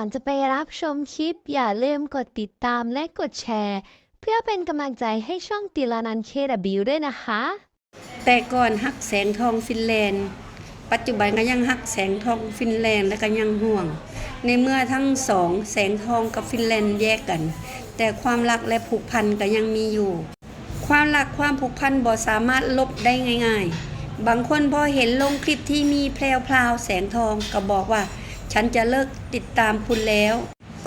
ก่อนจะไปรับชมคลิป อย่าลืมกดติดตามและกดแชร์ เพื่อเป็นกำลังใจให้ช่องติลานันเคดบิวด้วยนะคะ แต่ก่อนฮักแสงทองฟินแลนด์ ปัจจุบันก็ยังฮักแสงทองฟินแลนด์และก็ยังห่วง ในเมื่อทั้งสองแสงทองกับฟินแลนด์แยกกัน แต่ความรักและผูกพันก็ยังมีอยู่ ความรักความผูกพันบ่สามารถลบได้ง่าย ๆ บางคนพอเห็นลงคลิปที่มีแพรวพราวแสงทองก็บอกว่า ฉันจะเลิกติดตามคุณแล้ว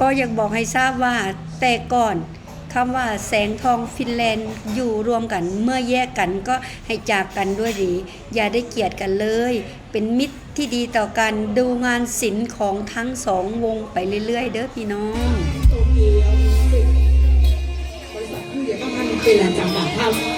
ก็อยากบอกให้ทราบว่า แต่ก่อนคำว่าแสงทองฟินแลนด์อยู่รวมกันเมื่อแยกกันก็ให้จากกันด้วยดี อย่าได้เกลียดกันเลย เป็นมิตรที่ดีต่อกันดูงานศิลป์ของทั้งสองวงไปเรื่อย ๆ เด้อพี่น้องโตเกียวบริษัทผู้เดียวต้องทำเป็นแหล่งจำกัดครับพี่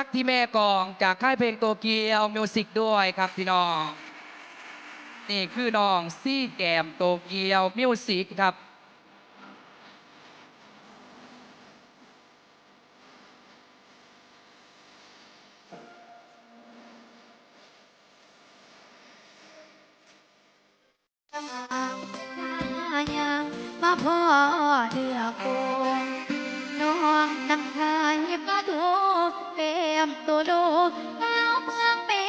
รักที่แม่กอง จากค่ายเพลงโตเกียวมิวสิกด้วยครับพี่น้อง นี่คือน้องซี่แกมโตเกียวมิวสิกครับมาพ่อเดือกโกงน้องนำทา เต็มตัวลูกแล้วเมืองแม่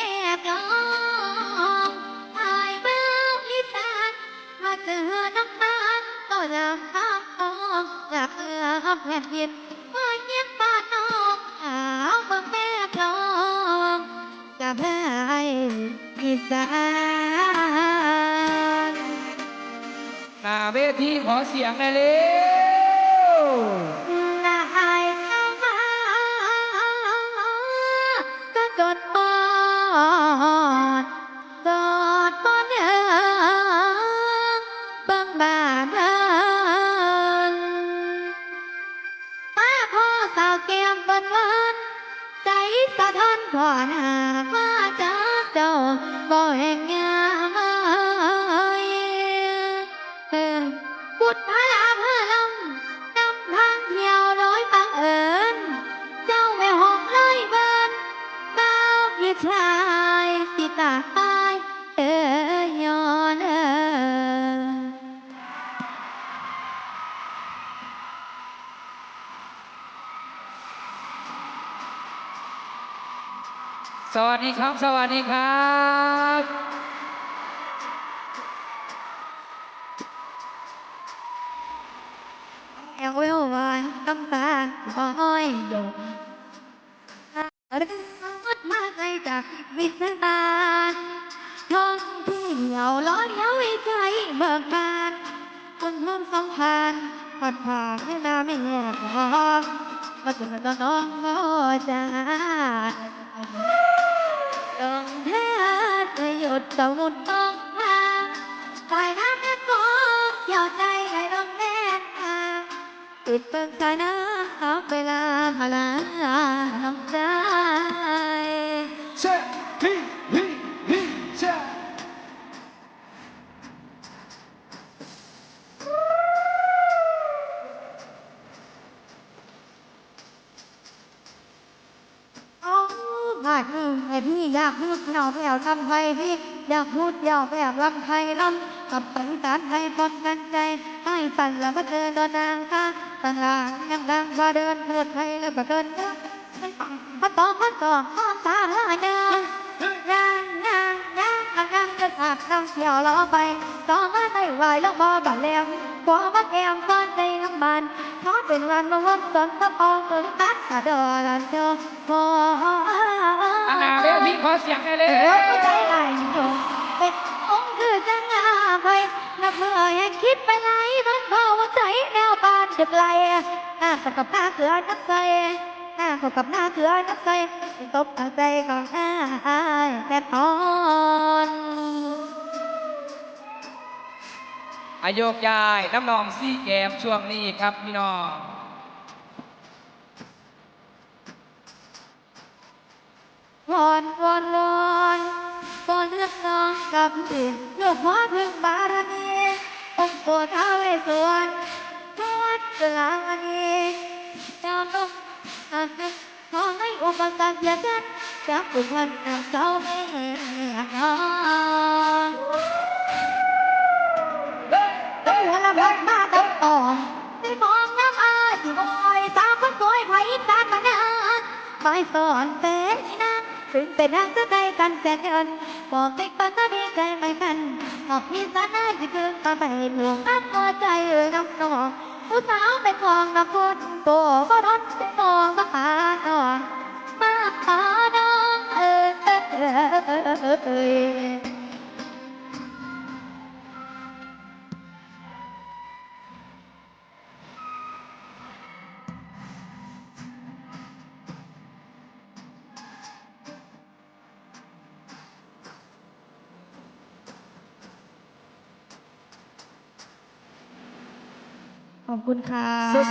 กลองไอ้เมืองอีสานมาเจอน้ำตาก็จะข้ามทองอยากเอือแผ่นดินมาเยี่ยมบ้านน้องหาเมืองแม่กลองจะแพ้อีสานหน้าเวทีขอเสียงหน่อยเร็ว บ่หากว่าจากเจ้าบ่แห่งงามเอ่ยพุทธาพระลำนำทางเที่ยวโดยบังเอิญเจ้าไม่หกเลยเบินเต้าพี่ชายติตา สวัสดีครับ สวัสดีครับแอลวเวลวายน้ำตาคอยหยดเรื่องมาไกลจากวิสตานท่องเที่ยวล้อเลี้ยวให้ใจเบิกบานคนร่วมสองพันผ่อนผ่านให้นาไม่แยกหอกมาถึงตอนน้องก็จะ ต้องแท้จะหยุดสมุดต้องทาปล่อยน้ำแม่ก็เกี่ยวใจให้ลงแน่ทางปิดเปิงใจนะเอาเวลาพลาทำใจ ง่ายคือไอพี่อยากพูดเหงาแผวทำไทยพี่อยากพูดยาวแบบลำไทยลำกับปัญสารไทยปนกันใจให้สั่นแล้วก็เดินโดนนางค่ะตลาดยังดังว่าเดินเพื่อไทยแล้วก็เดินมาต่อมาต่อข้อสาลายเดินนางนางนางนางนางจะขาดคำเที่ยวล้อไปต่อมาไม่ไหวแล้วบอบัดแล้วกว่ามักแอมก้อนในน้ำมันทอดเป็นวันมาวันสนสะพองถึงตัดขาดอลันเธอพอ อาณาเวทีขอเสียงหน่อยเร็เอวอใจไหลโยเป็นองค์คือจะงาไปนับเมื่อให้คิดไปไหนมันพอว่าใจแนวปานดึกไหลอะกับหน้าเสือนักใจอะกับหน้าเสือนักใจตบทางใจของอ้ายแต่พอนอายุกยายน้ำนองซี่แกมช่วงนี้ครับพี่น้อง วอนวอนวอนวอนเลือกน้องกับดินเลือกพ่อพึ่งบารมีองค์ตัวท้าวเวสสวรรณทวดกลางนีเจ้าต้องอันนั้นขอให้อุปการอย่าเกิดจากบุคคลนำเจ้าไม่เห็นน้องต้องหัวละพันมาต้องต่อได้มองน้ำอายที่บอยสาวคนสวยไผ่ตามมานานไม่สอนเป็นนาง ถึงเป็นทางจะได้กันแสนเงินบอกติดปันตาดีใจไม่กันออกมีสานาจะคือตาไปหลวงอักหัวใจเอ่ยน้ำนองผู้สาวเป็นของน้ำพุนตัวก็ทนนองก็หาหนอมาหาน้องเออเออเออ ออขอบคุณค่ะสู้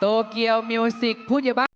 โตเกียวเกียวมิวสิกผู้ใหญ่บ้าน